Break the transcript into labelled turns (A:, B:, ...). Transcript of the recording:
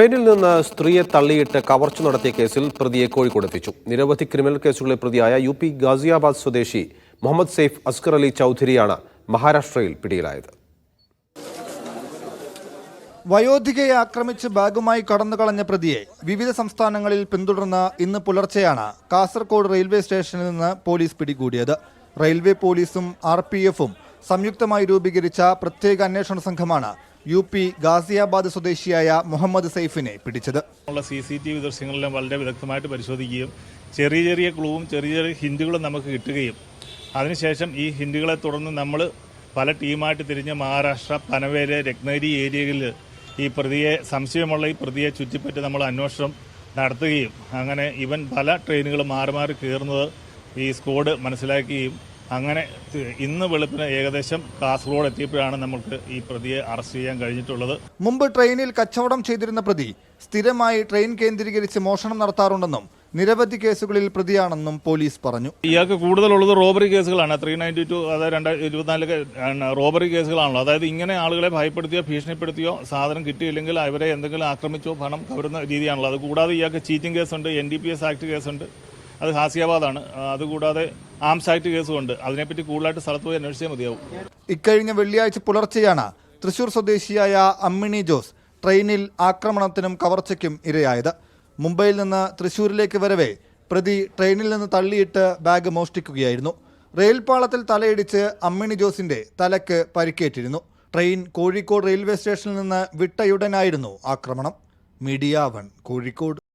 A: ട്രെയിനിൽ നിന്ന് സ്ത്രീയെ തള്ളിയിട്ട് കവർച്ച നടത്തിയ കേസിൽ പ്രതിയെ കോഴിക്കോട് എത്തിച്ചു. നിരവധി ക്രിമിനൽ കേസുകളിലെ പ്രതിയായ യു പി ഗാസിയാബാദ് സ്വദേശി മുഹമ്മദ് സെയ്ഫ് അസ്കർ അലി ചൗധരിയാണ് മഹാരാഷ്ട്രയിൽ പിടിയിലായത്.
B: വയോധികയെ ആക്രമിച്ച് ബാഗുമായി കടന്നു കളഞ്ഞ പ്രതിയെ വിവിധ സംസ്ഥാനങ്ങളിൽ പിന്തുടർന്ന് ഇന്ന് പുലർച്ചെയാണ് കാസർഗോഡ് റെയിൽവേ സ്റ്റേഷനിൽ നിന്ന് പോലീസ് പിടികൂടിയത്. റെയിൽവേ പോലീസും ആർ സംയുക്തമായി രൂപീകരിച്ച പ്രത്യേക അന്വേഷണ സംഘമാണ് യു പി ഗാസിയാബാദ് സ്വദേശിയായ മുഹമ്മദ് സൈഫിനെ പിടിച്ചത്.
C: സി സി ടി വി ദൃശ്യങ്ങളെല്ലാം വളരെ വിദഗ്ധമായിട്ട് പരിശോധിക്കുകയും ചെറിയ ചെറിയ ക്ലൂവും ചെറിയ ചെറിയ ഹിന്റുകളും നമുക്ക് കിട്ടുകയും അതിനുശേഷം ഈ ഹിന്ദുക്കളെ തുടർന്ന് നമ്മൾ പല ടീമായിട്ട് തിരിഞ്ഞ് മഹാരാഷ്ട്ര പനവേൽ രത്നഗിരി ഏരിയകളിൽ ഈ പ്രതിയെ സംശയമുള്ള ഈ പ്രതിയെ ചുറ്റിപ്പറ്റി നമ്മൾ അന്വേഷണം നടത്തുകയും അങ്ങനെ ഇവൻ പല ട്രെയിനുകൾ മാറി മാറി കയറുന്നത് ഈ സ്ക്വാഡ് മനസ്സിലാക്കുകയും അങ്ങനെ ഇന്ന് വെളുപ്പിന് ഏകദേശം കാസർഗോഡ് എത്തിയപ്പോഴാണ് നമുക്ക് ഈ പ്രതിയെ അറസ്റ്റ് ചെയ്യാൻ കഴിഞ്ഞിട്ടുള്ളത്.
B: മുമ്പ് ട്രെയിനിൽ കച്ചവടം ചെയ്തിരുന്ന പ്രതി സ്ഥിരമായി ട്രെയിൻ കേന്ദ്രീകരിച്ച് മോഷണം നടത്താറുണ്ടെന്നും നിരവധി കേസുകളിൽ പ്രതിയാണെന്നും പോലീസ് പറഞ്ഞു.
C: ഇയാൾക്ക് കൂടുതലുള്ളത് റോബറി കേസുകളാണ്. ത്രീ നയന്റി ടു അതായത് രണ്ടായിരത്തി ഇരുപത്തിനാലിലെ റോബറി കേസുകളാണല്ലോ അതായത് ഇങ്ങനെ ആളുകളെ ഭയപ്പെടുത്തിയോ ഭീഷണിപ്പെടുത്തിയോ സാധനം കിട്ടിയില്ലെങ്കിൽ അവരെ എന്തെങ്കിലും ആക്രമിച്ചോ പണം കവരുന്ന രീതിയാണല്ലോ അത് കൂടാതെ ഇയാൾക്ക് ചീറ്റിംഗ് കേസുണ്ട് N D P S act കേസുണ്ട്. അത് ഹാസിയാബാദാണ്. അതുകൂടാതെ ആംസ് ആക്ട് കേസുമുണ്ട്. അതിനെപ്പറ്റി കൂടുതലായിട്ട് സ്ഥലത്ത് പോയി അന്വേഷിച്ചാൽ മതിയാവും.
B: ഇക്കഴിഞ്ഞ വെള്ളിയാഴ്ച പുലർച്ചെയാണ് തൃശൂർ സ്വദേശിയായ അമ്മിണി ജോസ് ട്രെയിനിൽ ആക്രമണത്തിനും കവർച്ചയ്ക്കും ഇരയായത്. മുംബൈയിൽ നിന്ന് തൃശൂരിലേക്ക് വരവെ പ്രതി ട്രെയിനിൽ നിന്ന് തള്ളിയിട്ട് ബാഗ് മോഷ്ടിക്കുകയായിരുന്നു. റെയിൽപാളത്തിൽ തലയിടിച്ച് അമ്മിണി ജോസിന്റെ തലക്ക് പരിക്കേറ്റിരുന്നു. ട്രെയിൻ കോഴിക്കോട് റെയിൽവേ സ്റ്റേഷനിൽ നിന്ന് വിട്ടയുടനായിരുന്നു ആക്രമണം. Media one Kozhikode.